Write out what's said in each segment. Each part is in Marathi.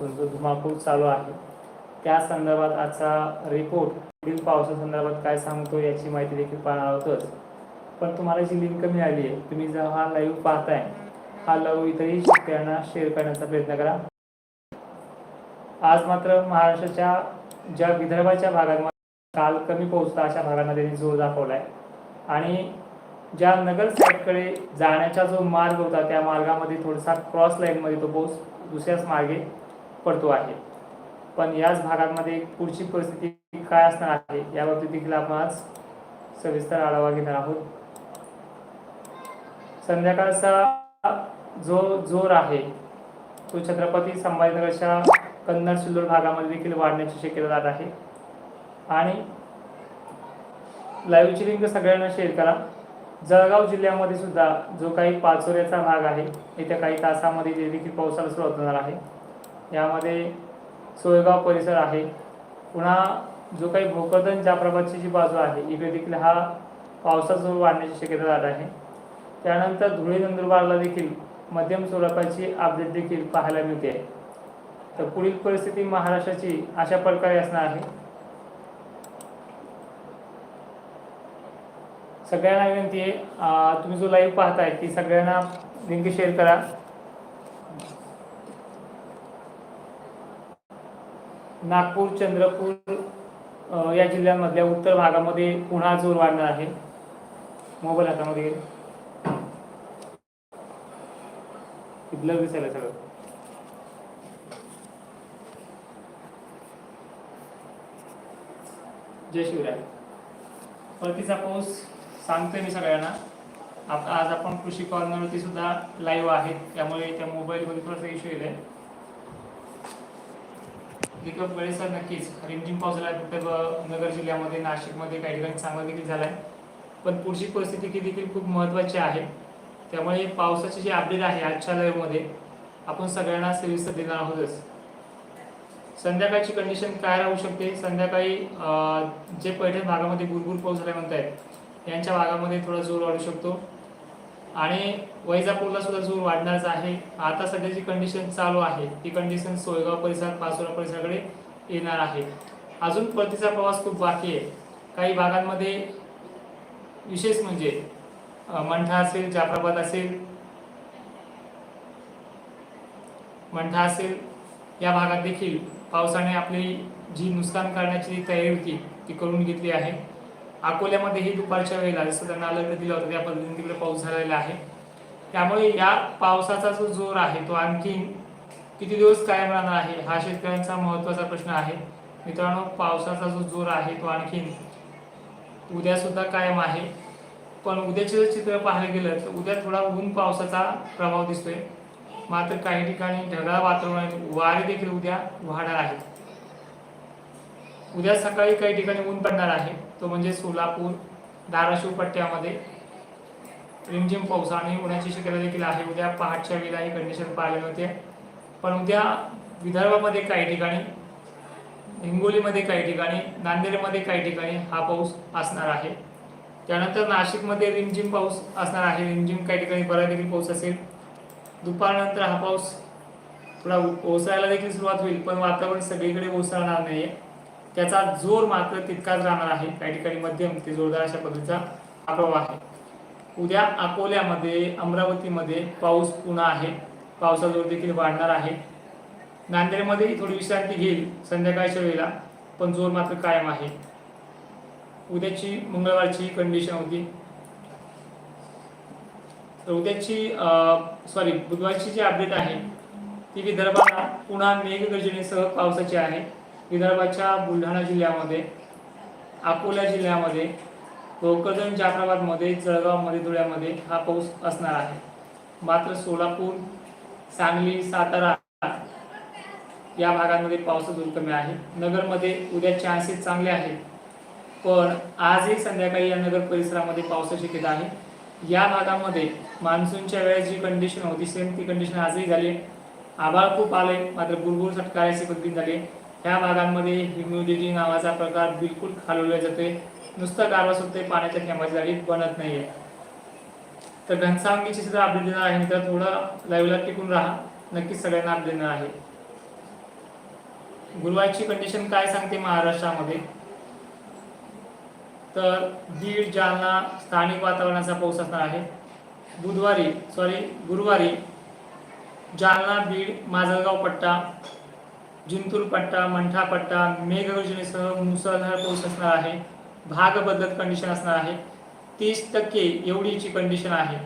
पासून जो धुमाकूळ चालू आहे त्या संदर्भात आजचा रिपोर्ट पुढील पावसासंदर्भात काय सांगतो याची माहिती देखील पाहणार आहोतच. पण तुम्हाला जी लिंक मिळाली आहे तुम्ही जर हा लाईव्ह पाहताय हा लाईव्ह इतरही शेतकऱ्यांना शेअर करण्याचा प्रयत्न करा. आज मात्र महाराष्ट्राच्या ज्या विदर्भाच्या भागांमध्ये काल कमी पोहोचता अशा भागांना त्यांनी जोर दाखवलाय. आणि ज्या नगर साईडकडे जाण्याचा जो मार्ग होता त्या मार्गामध्ये थोडासा क्रॉस लाईनमध्ये तो पाऊस दुसऱ्याच मार्गे पडतो आहे. पण याच भागामध्ये पुढची परिस्थिती काय असणार आहे याबाबतीत देखील आपण आज सविस्तर आढावा घेणार आहोत. संध्याकाळचा जो जोर आहे तो छत्रपती संभाजीनगरच्या कन्नड सिल्लोड भागामध्ये देखील वाढण्याची शक्यता जात आहे. आणि लाईव्हची लिंक सगळ्यांना शेअर करा. जळगाव जिल्ह्यामध्ये सुद्धा जो काही पाचोऱ्याचा भाग आहे येत्या काही तासामध्ये देखील पावसाला सुरुवात होणार आहे. यामध्ये सोयगाव परिसर आहे. पुन्हा जो काही भोकरदन जाप्रभातची जी बाजू आहे इकडे देखील हा पावसाचा जोर वाढण्याची शक्यता झाला आहे. त्यानंतर धुळे नंदुरबारला देखील मध्यम स्वरूपाची अपडेट देखील पाहायला मिळते. आहे तर पुढील परिस्थिती महाराष्ट्राची अशा प्रकारे असणार आहे. सगळ्यांना विनंती आहे तुम्ही जो लाईव्ह पाहताय ती सगळ्यांना लिंक शेअर करा. नागपूर चंद्रपूर या जिल्ह्यांमधल्या उत्तर भागामध्ये पुन्हा जोर वाढणार आहे. मोबाईल हातामध्ये दिसायला सगळं. जय शिवराय. परतीचा पाऊस सांगतोय मी सगळ्यांना. आप आज आपण कृषी कॉर्नरवरती सुद्धा लाईव्ह आहे त्यामुळे त्या मोबाईलमध्ये थोडासा इश्यू येईल दीपक बळे सर नक्कीच. रिमझिम पाऊस झाला फक्त नगर जिल्ह्यामध्ये नाशिकमध्ये काही ठिकाणी चांगला देखील आहे पण पुढची परिस्थिती ही देखील खूप महत्त्वाची आहे. त्यामुळे पावसाची जी अपडेट आहे आजच्या लाईव्हमध्ये आपण सगळ्यांना सविस्तर देणार आहोतच. संध्याकाळची कंडिशन काय राहू शकते? संध्याकाळी जे पैठण भागामध्ये गुरगुर पाऊस झाला आहेत यांच्या भागामध्ये थोडा जोर वाढू शकतो. आणि वैजापूरला सुद्धा जोर वाढणारच आहे. आता सध्याची कंडिशन चालू आहे ती कंडिशन सोयगाव परिसर पाचोरा परिसराकडे येणार आहे. अजून परतीचा प्रवास खूप बाकी आहे. काही भागांमध्ये विशेष म्हणजे मंठा असेल जाफराबाद असेल मंठा असेल या भागात देखील पावसाने आपली जी नुकसान करण्याची तयारी होती ती करून घेतली आहे. अकोल्यामध्येही दुपारच्या वेळेला जसं त्यांना अलर्ट दिला होता त्या पद्धतीने तिकडे पाऊस झालेला आहे. त्यामुळे या पावसाचा जो जोर आहे तो आणखी किती दिवस कायम राहणार आहे हा शेतकऱ्यांचा महत्त्वाचा प्रश्न आहे. मित्रांनो पावसाचा जो जोर आहे तो आणखीन उद्या सुद्धा कायम आहे. पण उद्याचे जर चित्र पाहायला गेलं तर उद्या थोडा ऊन पावसाचा प्रभाव दिसतोय. मात्र काही ठिकाणी ढगाळ वातावरण वारे देखील उद्या वाहणार आहेत. उद्या सकाळी काही ठिकाणी ऊन पडणार आहे. तो म्हणजे सोलापूर धाराशिव पट्ट्यामध्ये. रिमझिम पाऊस आणि उन्हाची शक्यता देखील आहे. उद्या पहाटच्या वेळेला ही कंडिशन पाहायला मिळते पण उद्या विदर्भामध्ये काही ठिकाणी हिंगोलीमध्ये काही ठिकाणी नांदेडमध्ये काही ठिकाणी हा पाऊस असणार आहे. त्यानंतर नाशिकमध्ये रिमझिम पाऊस असणार आहे. रिमझिम काही ठिकाणी बरा देखील पाऊस असेल. दुपारनंतर हा पाऊस थोडा ओसायला देखील सुरुवात होईल पण वातावरण सगळीकडे ओसरणार आहे त्याचा जोर मात्र तितकाच राहणार आहे. काही ठिकाणी मध्यम ते जोरदार अशा पद्धतीचा अभाव आहे. उद्या अकोल्यामध्ये अमरावतीमध्ये पाऊस पुन्हा आहे. पावसाचा जोर देखील वाढणार आहे. नांदेडमध्येही थोडी विश्रांती घेईल संध्याकाळच्या वेळेला पण जोर मात्र कायम आहे. उद्याची मंगळवारची कंडिशन होती. तर उद्याची सॉरी बुधवारची जी अपडेट आहे ती विदर्भाला पुन्हा मेघगर्जनेसह पावसाची आहे. विदर्भाच्या बुलढाणा जिल्ह्यामध्ये अकोला जिल्ह्यामध्ये भोकरदन जाफराबादमध्ये जळगावमध्ये धुळ्यामध्ये हा पाऊस असणार आहे. मात्र सोलापूर सांगली सातारा या भागांमध्ये पावसाचा जोर कमी आहे. नगरमध्ये उद्या चान्सेस चांगले आहेत. पण आजही संध्याकाळी या नगर परिसरामध्ये पावसाची शक्यता आहे. या भागामध्ये मान्सूनच्या वेळेस जी कंडिशन होती सेम ती कंडिशन आजही झाली. आभाळ खूप आले मात्र बुरबुर सटकारायची पद्धती झाली. ह्या भागांमध्ये ह्युमिडिटी नावाचा प्रकार बिलकुल खालवला जातोय. नुसतं गारवा सुद्धा पाण्याच्या थेंबाच्या जाडी बनत नाहीये. तर घनसावंगीची सुद्धा अपडेट देणार आहे मित्र थोडं लाईव्हला टिकून राहा. नक्कीच सगळ्यांना अपडेट देणार आहे. गुरुवारची कंडिशन काय सांगते महाराष्ट्रामध्ये? तर बीड जालना स्थानिक वातावरणाचा पाऊस असणार आहे. बुधवारी सॉरी गुरुवारी जालना बीड माजलगाव पट्टा जिंतूर पट्टा मंठा पट्टा मेघगर्जनेसह मुसळधार पाऊस असणार आहे. भाग बदलत कंडिशन असणार आहे. तीस टक्के एवढीची कंडिशन आहे.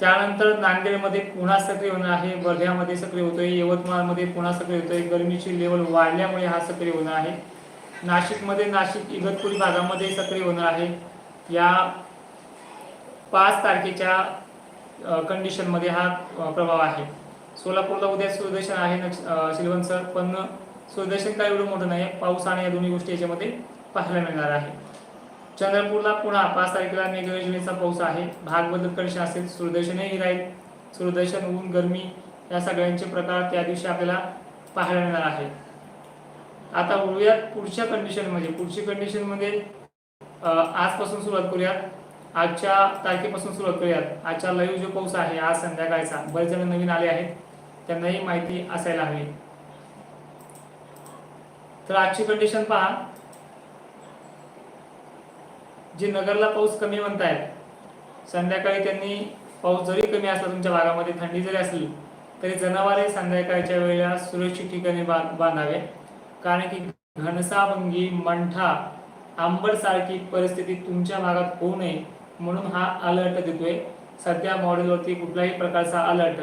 त्यानंतर नांदेडमध्ये पुन्हा सक्रिय होणार आहे. वर्ध्यामध्ये सक्रिय होतोय. यवतमाळमध्ये पुन्हा सक्रिय होतोय. गरमीची लेवल वाढल्यामुळे हा सक्रिय होणार आहे. नाशिकमध्ये नाशिक इगतपुरी भागामध्ये सक्रिय होणार आहे. या पाच तारखेच्या कंडिशनमध्ये हा प्रभाव आहे. सोलापूरला उद्या सूर्यदर्शन आहे नक्ष- सर. पण सूर्यदर्शन काय एवढं मोठं नाही पाऊस आणि या दोन्ही गोष्टी याच्यामध्ये पाहायला मिळणार आहे. चंद्रपूरला पुन्हा पाच तारखेला मेघगर्जनेचा पाऊस आहे. भाग बदल कंडिशन असेल सूर्यदर्शनही राहील. सूर्यदर्शन ऊन गरमी या सगळ्यांचे प्रकार त्या दिवशी आपल्याला पाहायला मिळणार आहे. आता वळूयात पुढच्या कंडिशन म्हणजे पुढची कंडिशनमध्ये आजपासून सुरुवात करूयात. आजच्या तारखेपासून सुरुवात करूयात. आजच्या लाईव्ह जो पाऊस आहे आज संध्याकाळचा. बरेच जण नवीन आले आहेत. त्यांनाही माहिती असायला हवी. तर आजची कंडिशन पहा. जे नगरला पाऊस कमी म्हणतायत संध्याकाळी त्यांनी पाऊस जरी कमी असला तुमच्या भागामध्ये थंडी जरी असली तरी जनावरे संध्याकाळच्या वेळेला सुरक्षित ठिकाणी बांधावे. कारण की घनसाभंगी मंठा आंबट सारखी परिस्थिती तुमच्या भागात होऊ नये म्हणून हा अलर्ट देतोय. सध्या मॉडेलवरती कुठल्याही प्रकारचा अलर्ट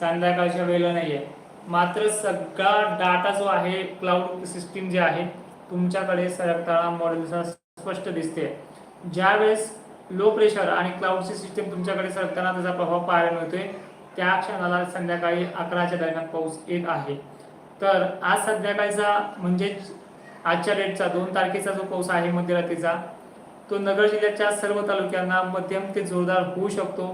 संध्याकाळच्या वेळेला नाही आहे मात्र सगळा डाटा जो आहे क्लाउड सिस्टीम जे आहे तुमच्याकडे सरकताळा मॉडेलचा स्पष्ट दिसते ज्यावेळेस लो प्रेशर आणि क्लाउडची सिस्टीम तुमच्याकडे सरकताना त्याचा प्रभाव पाहायला मिळतोय त्या क्षणाला संध्याकाळी अकराच्या दरम्यान पाऊस येत आहे. तर आज संध्याकाळचा म्हणजेच आजच्या डेटचा दोन तारखेचा जो पाऊस आहे मध्यरात्रीचा तो नगर जिल्ह्याच्या सर्व तालुक्यांना मध्यम ते जोरदार होऊ शकतो.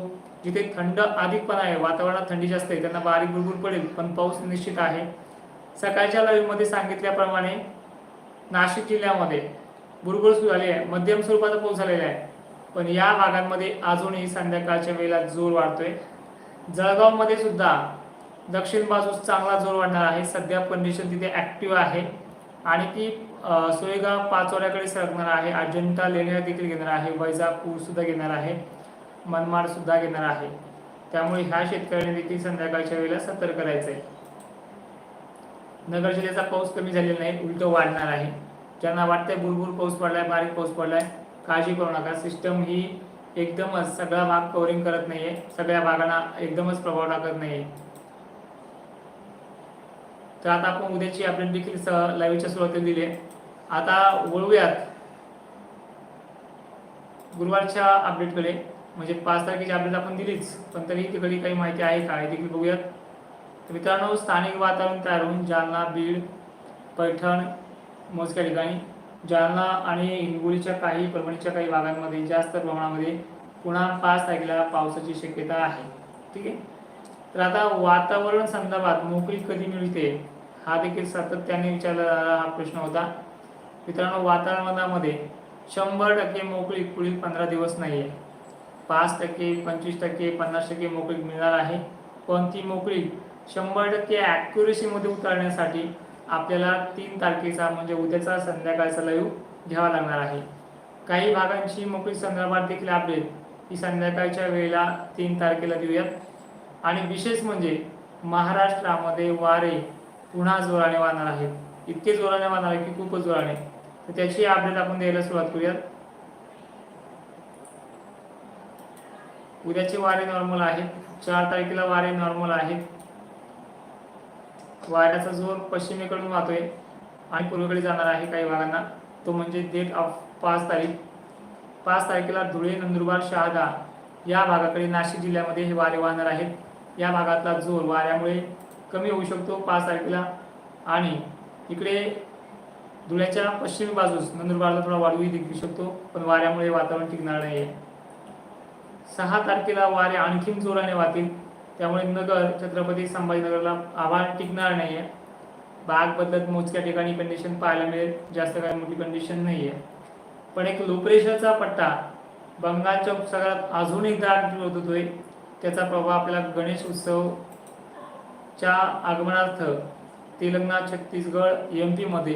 जिथे थंड अधिकपणा आहे वातावरणात थंडी जास्त आहे त्यांना बारीक बुरबुर पडेल पण पाऊस निश्चित आहे. सकाळच्या लाईव्हमध्ये सांगितल्याप्रमाणे नाशिक जिल्ह्यामध्ये बुरबुर सुरू झाली आहे. मध्यम स्वरूपाचा पाऊस झालेला आहे. पण या भागांमध्ये अजूनही संध्याकाळच्या वेळेला जोर वाढतोय. जळगावमध्ये सुद्धा दक्षिण बाजूस चांगला जोर वाढणार आहे. सध्या कंडिशन तिथे ॲक्टिव्ह आहे. आणि ती सोयगाव पाचोऱ्याकडे सरकणार आहे. अजंठा लेण्या देखील घेणार आहे. वैजापूर सुद्धा घेणार आहे. मनमाड सुद्धा घेणार आहे. त्यामुळे ह्या शेतकऱ्यांनी देखील संध्याकाळच्या वेळेला सतर्क करायचंय नगर जिल्ह्याचा पाऊस कमी झालेला नाही उलट वाढणार आहे. ज्यांना वाटतंय भुरभुर पाऊस पडलाय बारीक पाऊस पडलाय काळजी करू नका. सिस्टम ही एकदमच सगळा भाग कव्हरिंग करत नाहीये. सगळ्या भागांना एकदमच प्रभाव टाकत नाहीये. तर आता आपण उद्याची अपडेट देखील स लाईव्हच्या सुरुवातीला दिली आहे. आता वळूयात गुरुवारच्या अपडेटकडे म्हणजे पाच तारखेची अपडेट आपण दिलीच पण तरी तिकडे काही माहिती आहे का हे देखील बघूयात. तर मित्रांनो स्थानिक वातावरण तयार होऊन जालना बीड पैठण मोजक्या ठिकाणी. जालना आणि हिंगोलीच्या काही परभणीच्या काही भागांमध्ये जास्त प्रमाणामध्ये पुन्हा पाच तारखेला पावसाची शक्यता आहे. ठीक आहे? तर आता वातावरण संदर्भात मोकळी कधी मिळते? हा देखील सातत्याने विचारला जाणारा हा प्रश्न होता. मित्रांनो वातावरणामध्ये शंभर टक्के मोकळी पुढील पंधरा दिवस नाही आहे पाच टक्के पंचवीस टक्के पन्नास टक्के मोकळी मिळणार आहे. पण ती मोकळी शंभर टक्के ॲक्युरेसीमध्ये उतरण्यासाठी आपल्याला तीन तारखेचा म्हणजे उद्याचा संध्याकाळचा लाईव्ह घ्यावा लागणार आहे. काही भागांची मोकळी संदर्भात देखील अपडेट ही संध्याकाळच्या वेळेला तीन तारखेला देऊयात. आणि विशेष म्हणजे महाराष्ट्रामध्ये वारे पुन्हा जोराने वाहणार आहेत. इतके जोराने वाहणार आहे की खूपच जोराने. तर त्याची अपडेट आपण द्यायला सुरुवात करूयात. उद्याचे वारे नॉर्मल आहेत. चार तारखेला वारे नॉर्मल आहेत. वाऱ्याचा जोर पश्चिमेकडून वाहतोय आणि पूर्वेकडे जाणार आहे काही भागांना. तो म्हणजे डेट ऑफ पाच तारीख. पाच तारखेला धुळे नंदुरबार शहादा या भागाकडे नाशिक जिल्ह्यामध्ये हे वारे वाहणार आहेत. या भागातला जोर वाऱ्यामुळे कमी होऊ शकतो पाच तारखेला. आणि इकडे धुळ्याच्या पश्चिम बाजूस नंदुरबारला थोडा वाढूही दिसू शकतो पण वाऱ्यामुळे वातावरण टिकणार नाही आहे सहा तारखेला वारे आणखीन जोराने वाहतील. त्यामुळे नगर छत्रपती संभाजीनगरला आभार टिकणार नाही आहे बाग बदलत मोजक्या ठिकाणी कंडिशन पाहायला मिळेल. जास्त काही मोठी कंडिशन नाही आहे पण एक लोप्रेशरचा पट्टा बंगालच्या उपसागरात अजून एकदा ऍक्टिव्ह होतोय. त्याचा प्रभाव आपल्याला गणेश उत्सव च्या आगमनार्थ तेलंगणा छत्तीसगड एम पीमध्ये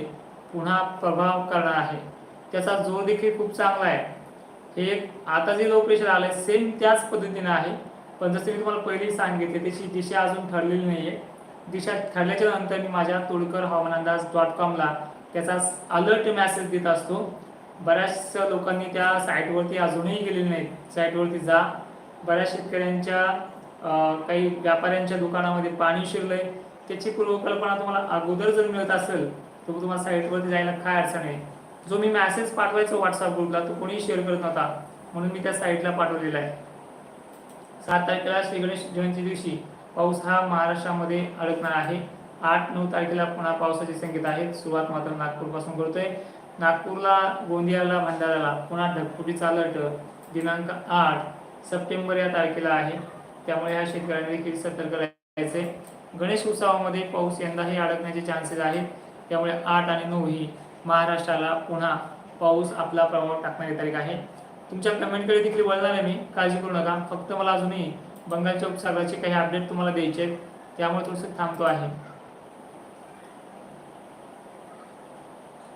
पुन्हा प्रभाव करणार आहे. त्याचा जोर देखील खूप चांगला आहे. हे आता जे लो प्रेशर आलंय सेम त्याच पद्धतीने आहे. पण जसं मी तुम्हाला पहिली सांगितले त्याची दिशा अजून ठरलेली नाही आहे दिशा ठरल्याच्या नंतर मी माझ्या तोडकर हवामान अंदाज डॉट कॉमला त्याचा अलर्ट मॅसेज देत असतो. बऱ्याचशा लोकांनी त्या साईटवरती अजूनही गेलेले नाहीत. साईटवरती जा. बऱ्याच शेतकऱ्यांच्या काही व्यापाऱ्यांच्या दुकानामध्ये पाणी शिरलंय. त्याची पूर्वकल्पना तुम्हाला अगोदर जर मिळत असेल तर तुम्हाला साईटवरती जायला काय अडचण आहे? जो मी मॅसेज पाठवायचो व्हॉट्सअप ग्रुपला तो कोणीही शेअर करत नव्हता. म्हणून मी त्या साईटला पाठवलेला आहे. सात तारखेला श्री गणेश जयंती दिवशी पाऊस हा महाराष्ट्रामध्ये अडकणार आहे. आठ नऊ तारखेला पुन्हा पावसाचे संकेत आहेत. सुरुवात मात्र नागपूरपासून करतोय. नागपूरला गोंदियाला भंडाऱ्याला पुन्हा ढगफुटीचा अलर्ट दिनांक आठ सप्टेंबर या तारखेला आहे. त्यामुळे ह्या शेतकऱ्यांनी देखील सतर्क राहायचे. गणेश उत्सवामध्ये पाऊस यंदाही अडकण्याचे चान्सेस आहेत. त्यामुळे आठ आणि नऊ ही महाराष्ट्राला पुन्हा पाऊस आपला प्रभाव टाकणारी तारीख आहे. तुमच्या कमेंटकडे देखील वळणार आहे मी. काळजी करू नका. फक्त मला अजूनही बंगालच्या उपसागराचे काही अपडेट तुम्हाला द्यायचे आहेत. त्यामुळे थोडंसं थांबतो आहे.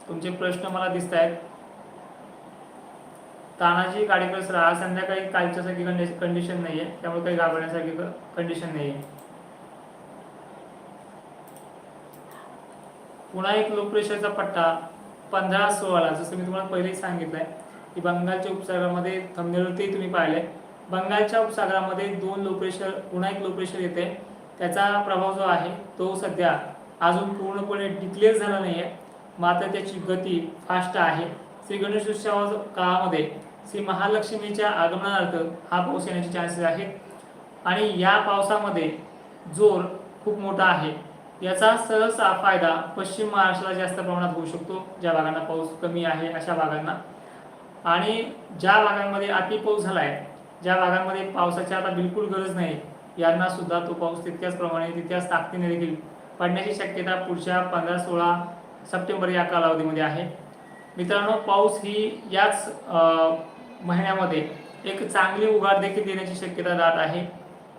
तुमचे प्रश्न मला दिसत आहेत तानाजी गाडीकर सर आज संध्याकाळी कालच्यासारखी कंडिशन नाहीये. त्यामुळे काही घाबरण्यासारखी कंडिशन नाहीये. पुन्हा एक लो प्रेशरचा पट्टा पंधरा सोळाला जसं मी तुम्हाला पहिलेही सांगितलंय की बंगालच्या उपसागरामध्ये थंबनेलवरती तुम्ही पाहिले बंगालच्या उपसागरामध्ये दोन लो प्रेशर पुन्हा एक लो प्रेशर येते. त्याचा प्रभाव जो आहे तो सध्या अजून पूर्णपणे डिक्लेअर झाला नाहीये. मात्र त्याची गती फास्ट आहे. श्री गणेश उत्सवा काळामध्ये श्री महालक्ष्मीच्या आगमनार्थ हा पाऊस येण्याचे चान्सेस आहेत. आणि या पावसामध्ये जोर खूप मोठा आहे. याचा सहसा फायदा पश्चिम महाराष्ट्राला जास्त प्रमाणात होऊ शकतो. ज्या भागांना पाऊस कमी आहे अशा भागांना. आणि ज्या भागांमध्ये अति पाऊस झाला आहे ज्या भागांमध्ये पावसाची आता बिलकुल गरज नाही यांना सुद्धा तो पाऊस तितक्याच प्रमाणे तितक्याच ताकदीने देखील पडण्याची शक्यता पुढच्या पंधरा सोळा सप्टेंबर या कालावधीमध्ये आहे. मित्रांनो पाऊस ही याच महिन्यामध्ये एक चांगली उघाड देखील देण्याची शक्यता जात आहे.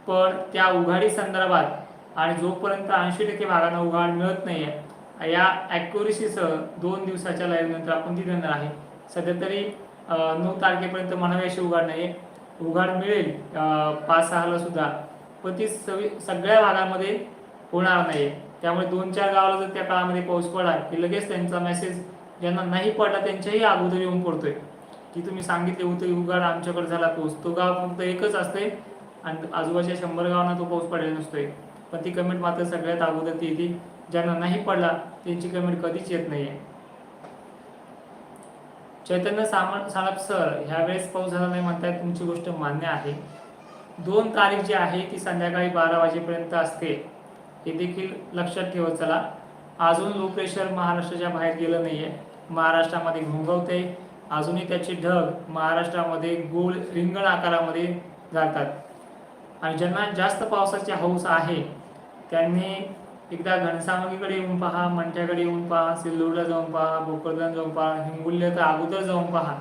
पण त्या उघाडी संदर्भात आणि जोपर्यंत ऐंशी टक्के भागांना उघाड मिळत नाही आहे या ॲक्युरेसीसह दोन दिवसाच्या लाईव्हनंतर आपण ती देणार आहे. सध्या तरी नऊ तारखेपर्यंत म्हणावी अशी उघाड आहे उघाड मिळेल पाच सहाला सुद्धा. पण ती सवी सगळ्या भागामध्ये होणार नाही त्यामुळे दोन चार गावाला जर त्या काळामध्ये पाऊस पडला की लगेच त्यांचा मेसेज ज्यांना नाही पडला त्यांच्याही अगोदर येऊन पडतोय. की तुम्ही सांगितले होते उघाड आमच्याकडे झाला पाऊस. तो गाव फक्त एकच असते आणि आजूबाजूच्या शंभर गावांना तो पाऊस पडलेला नसतोय. पण ती कमेंट मात्र सगळ्यात अगोदर ती येते. ज्यांना नाही पडला त्यांची कमेंट कधीच येत नाहीये. चैतन्य सामंत सानप सर ह्यावेळेस पाऊस झाला नाही म्हणताय तुमची गोष्ट मान्य आहे. दोन तारीख जी आहे ती संध्याकाळी बारा वाजेपर्यंत असते. हे देखील लक्षात ठेवत चला. अजून लो प्रेशर महाराष्ट्राच्या बाहेर गेलं नाहीये. महाराष्ट्रामध्ये घोंगवते अजूनही त्याचे ढग महाराष्ट्रामध्ये गोल रिंगण आकारामध्ये जातात. आणि ज्यांना जास्त पावसाची हौस आहे त्यांनी एकदा घनसावंगीकडे येऊन पहा मंठ्याकडे येऊन पहा सिल्लोडला जाऊन पहा बोकरदान जाऊन पहा हिंगुल्य तर अगोदर जाऊन पहा.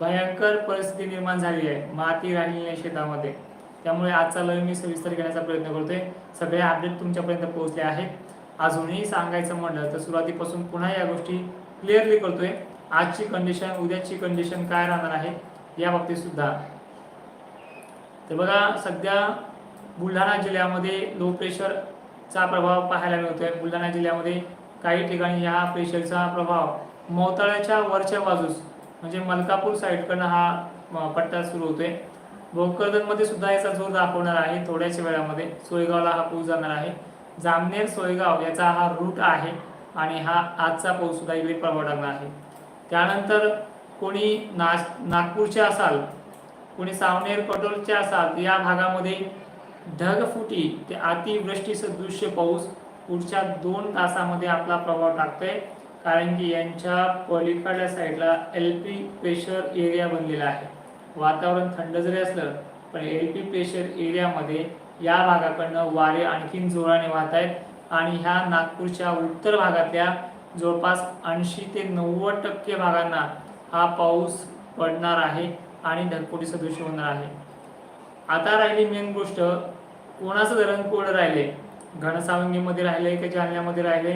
भयंकर परिस्थिती निर्माण झाली आहे माती राहिलेली आहे शेतामध्ये. त्यामुळे आजचा लय मी सविस्तर घेण्याचा प्रयत्न करतोय. सगळे अपडेट तुमच्यापर्यंत पोहोचले आहेत. अजूनही सांगायचं म्हणलं तर सुरुवातीपासून पुन्हा या गोष्टी क्लिअरली करतोय. आजची कंडिशन उद्याची कंडिशन काय राहणार आहे या बाबतीत सुद्धा. तर बघा सध्या बुलढाणा जिल्ह्यामध्ये लो प्रेशरचा प्रभाव पाहायला मिळतोय. बुलढाणा जिल्ह्यामध्ये काही ठिकाणी या प्रेशरचा प्रभाव मोताळ्याच्या वरच्या बाजूस म्हणजे मलकापूर साईडकडनं हा पट्टा सुरू होतोय. भोकरदनमध्ये सुद्धा याचा जोर दाखवणार आहे थोड्याच वेळामध्ये. सोयगावला हा पूर जाणार आहे. जामनेर सोयगाव याचा हा रूट आहे आणि हा आजचा पाऊस सुद्धा इकडे प्रभाव टाकणार आहे. त्यानंतर कोणी नाश नागपूरचे असाल कोणी सावनेर कटोलचे असाल या भागामध्ये ढगफुटी ते अतिवृष्टी सदृश्य पाऊस पुढच्या दोन तासामध्ये आपला प्रभाव टाकतोय. कारण की यांच्या पलीकडल्या साईडला एल पी प्रेशर एरिया बनलेला आहे. वातावरण थंड जरी असलं पण एल पी प्रेशर एरियामध्ये या भागाकडनं वारे आणखीन जोराने वाहत आहेत आणि ह्या नागपूरच्या उत्तर भागातल्या जवळपास ऐंशी ते नव्वद टक्के भागांना हा पाऊस पडणार आहे आणि ढगफुटी सदृश होणार आहे. आता राहिली मेन गोष्ट कोणाचं धरण कोरडं राहिले? घनसावंगीमध्ये राहिले की जालन्यामध्ये राहिले?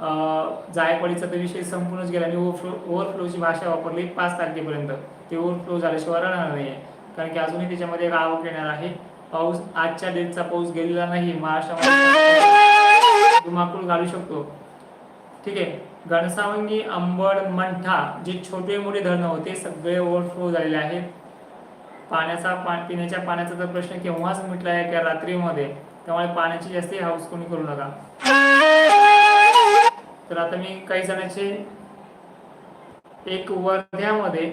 अं, जायकवाडीचा तर विषय संपूर्णच गेला आणि ओव्हरफ्लो ओव्हरफ्लोची भाषा वापरली पाच तारखेपर्यंत. ते ओव्हरफ्लो झाल्याशिवाय राहणार नाही आहे कारण की अजूनही त्याच्यामध्ये एक आवक येणार आहे. पाऊस आजच्या डेटचा पाऊस गेलेला नाही महाराष्ट्रामध्ये धुमाकूळ घालू शकतो. ठीक आहे. घनसावंगी अंबड मंठा जे छोटे मोठे धरणं होते सगळे ओव्हरफ्लो झालेले आहेत. पाण्याचा पा पिण्याच्या पाण्याचा तर प्रश्न केव्हाच मिटला आहे त्या रात्रीमध्ये त्यामुळे पाण्याची जास्त हाऊस कोणी करू नका. तर आता मी काही जणांचे एक वर्ध्यामध्ये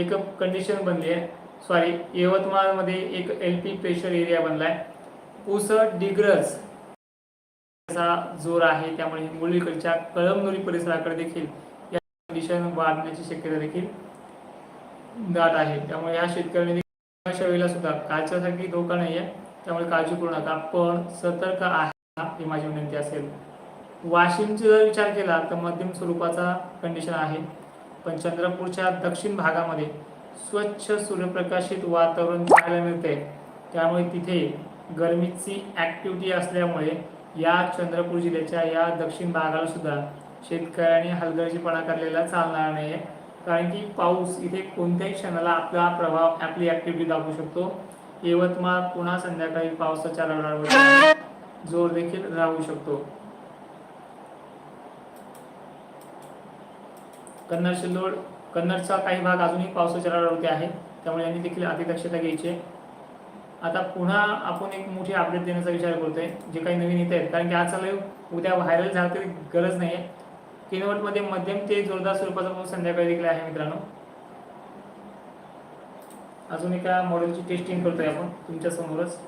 एक कंडिशन बनली आहे. सॉरी यवतमाळमध्ये एक एल पी प्रेशर एरिया बनलाय. पुसद डिग्रज जोर आहे त्यामुळे हिंगोलीकडच्या कळमनुरी परिसराकडे देखील या दिशेने वाढण्याची शक्यता देखील दाट आहे. त्यामुळे या शेतकऱ्यांनी अशा वेळेला सुद्धा कालच्यासारखी धोका नाही आहे. त्यामुळे काळजी करू नका. पण सतर्क आहे ही माझी विनंती असेल. वाशिमचा जर विचार केला तर मध्यम स्वरूपाचा कंडिशन आहे. पण चंद्रपूरच्या दक्षिण भागामध्ये स्वच्छ सूर्यप्रकाशित वातावरण पाहायला मिळते त्यामुळे तिथे गरमीची ऍक्टिव्हिटी असल्यामुळे या चंद्रपूर जिल्ह्याच्या या दक्षिण भागाला सुद्धा शेतकऱ्यांनी हलगर्जीपणा करलेला चालणार नाही कारण की पाऊस इथे कोणत्याही क्षणाला आपला प्रभाव आपली ऍक्टिव्हिटी दाखवू शकतो. यवतमाळ पुन्हा संध्याकाळी पावसाच्या रडारवर जोर देखील राहू शकतो. कन्नड शिल्लोड कन्नडचा काही भाग अजूनही पावसाच्या रडारवरती आहे. त्यामुळे यांनी देखील अतिदक्षता घ्यायची आहे. आता पुन्हा आपण एक मोठी अपडेट देण्याचा विचार करतोय जे काही नवीन येत आहेत. कारण की आज चालू उद्या व्हायरल झालं तरी गरज नाही आहे किनवटमध्ये मध्यम ते जोरदार स्वरूपाचा पाऊस संध्याकाळी देखील आहे मित्रांनो. अजून एका मॉडेलची टेस्टिंग करतोय आपण तुमच्या समोरच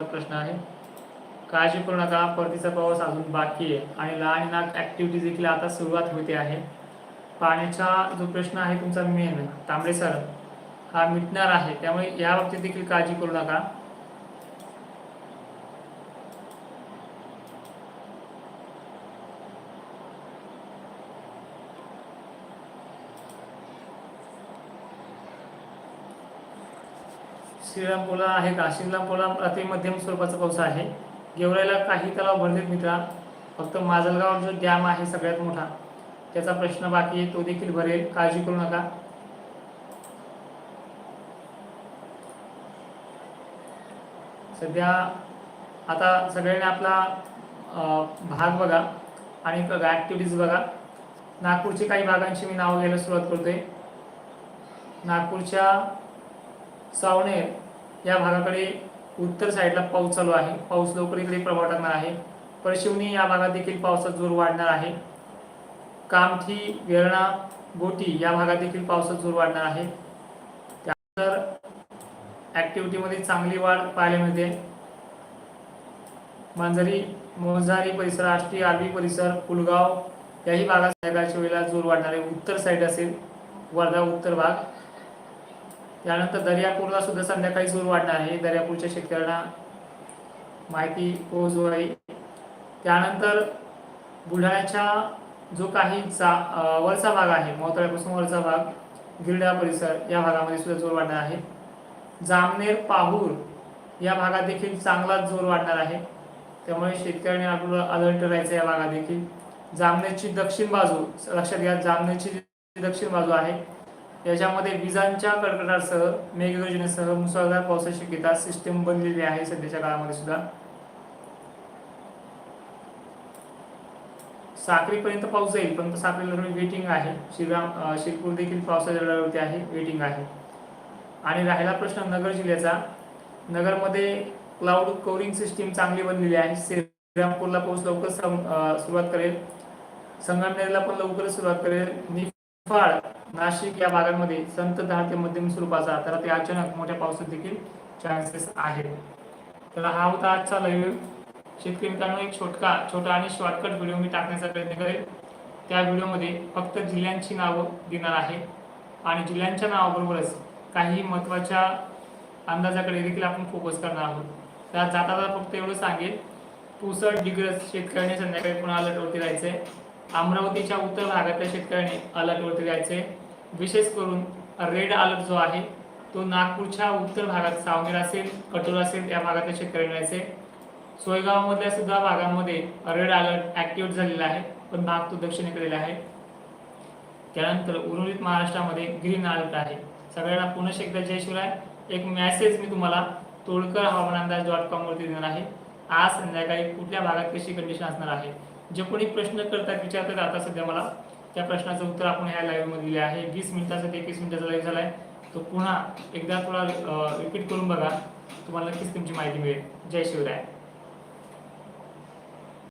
प्रश्न आहे काळजी करू नका परतीचा पाऊस अजून बाकी आहे. आणि लहान नाक ऍक्टिव्हिटी देखील आता सुरुवात होते आहे. पाण्याचा जो प्रश्न आहे तुमचा मेन तांबडे सर हा मिटणार आहे. त्यामुळे या बाबतीत देखील काळजी करू नका. श्रीरामपूरला आहे का? श्रीरामपूरला अति मध्यम स्वरूपाचा पाऊस आहे. गेवराईला काही तलाव भरलेत मित्रा. फक्त माजलगाव जो डॅम आहे सगळ्यात मोठा त्याचा प्रश्न बाकी आहे तो देखील भरेल. काळजी करू नका. सध्या आता सगळ्यांनी आपला भाग बघा आणि ऍक्टिव्हिटीज बघा. नागपूरची काही भागांची मी नावं घ्यायला सुरुवात करतोय. नागपूरच्या सावनेर या भागाकडे उत्तर साईडला पाऊस चालू आहे. पाऊस लवकर इकडे प्रभाव टाकणार आहे. परशिवनी या भागात देखील पावसाचा जोर वाढणार आहे. कामठी वेरणा गोटी या भागात देखील पावसाचा जोर वाढणार आहे. त्यानंतर ऍक्टिव्हिटीमध्ये चांगली वाढ पाहायला मिळते. मांजरी मोजारी परिसर आष्टी आर्वी परिसर पुलगाव याही भागात सायकाळच्या वेळेला जोर वाढणार आहे. उत्तर साईड असेल वर्धा उत्तर भाग. त्यानंतर दर्यापूरला सुद्धा संध्याकाळी जोर वाढणार आहे. दर्यापूरच्या शेतकऱ्यांना माहिती पोहोचवावी. त्यानंतर बुलढाण्याच्या जो काही जा वरचा भाग आहे मोहतळ्यापासून वरचा भाग गिरडा परिसर या भागामध्ये सुद्धा जोर वाढणार आहे. जामनेर पाहूर या भागात देखील चांगलाच जोर वाढणार आहे. त्यामुळे शेतकऱ्यांनी आपलं अलर्ट राहायचं या भागात देखील. जामनेरची दक्षिण बाजू लक्षात घ्या जामनेरची दक्षिण बाजू आहे. याच्यामध्ये विजांच्या कडकडासह मेघगर्जनेसह मुसळधार पावसाची शक्यता सिस्टीम बनलेली आहे सध्याच्या काळामध्ये सुद्धा. साखरीपर्यंत पाऊस जाईल पण साखरीला थोडी वेटिंग आहे. श्रीराम शिरपूर देखील पावसाच्या दरावरती आहे वेटिंग आहे. आणि राहिला प्रश्न नगर जिल्ह्याचा. नगरमध्ये क्लाउड कवरिंग सिस्टीम चांगली बनलेली आहे. श्रीरामपूरला पाऊस लवकर सुरुवात करेल. संगमनेरला पण लवकरच सुरुवात करेल. निफाड नाशिक या भागांमध्ये संत दहा ते मध्यम स्वरूपाचा तर ते अचानक मोठ्या पावसात देखील चान्सेस आहेत. तर हा होता आजचा लाईव्ह शेतकरी मित्रांनो एक छोटका छोटा आणि शॉर्टकट व्हिडिओ मी टाकण्याचा प्रयत्न करेल त्या व्हिडिओमध्ये फक्त जिल्ह्यांची नावं देणार आहे. आणि जिल्ह्यांच्या नावाबरोबरच काही महत्त्वाच्या अंदाजाकडे देखील आपण फोकस करणार आहोत. त्यात जाता जाता फक्त एवढं सांगेल पुसट डिग्रज शेतकऱ्यांनी संध्याकाळी पुन्हा अलर्टवरती राहायचंय अमरावतीच्या उत्तर भागातल्या शेतकऱ्यांनी अलर्टवरती जायचे विशेष करून रेड अलर्ट जो आहे तो नागपूरच्या उत्तर भागात सावनेर असेल कटोर असेल या भागातल्या शेतकऱ्यांना असेल सोयगावमधल्या सुद्धा भागांमध्ये रेड अलर्ट ॲक्टिवेट झालेला आहे पण भाग तो दक्षिणेकडे आहे. त्यानंतर उर्वरित महाराष्ट्रामध्ये ग्रीन अलर्ट आहे. सगळ्यांना पुन्हा एकदा जय शिवराय. एक मॅसेज मी तुम्हाला तोडकर हवामान अंदाज डॉट कॉमवरती देणार आहे. आज संध्याकाळी कुठल्या भागात कशी कंडिशन असणार आहे? जे कोणी प्रश्न करतात विचारतात आता सध्या मला त्या प्रश्नाचं उत्तर आपण ह्या लाईव्हमध्ये दिले आहे. वीस मिनिटाचा ते एकवीस मिनिटाचा लाईव्ह आहे तो पुन्हा एकदा थोडा रिपीट करून बघा. तुम्हाला नक्कीच तुमची माहिती मिळेल. जय शिवराय.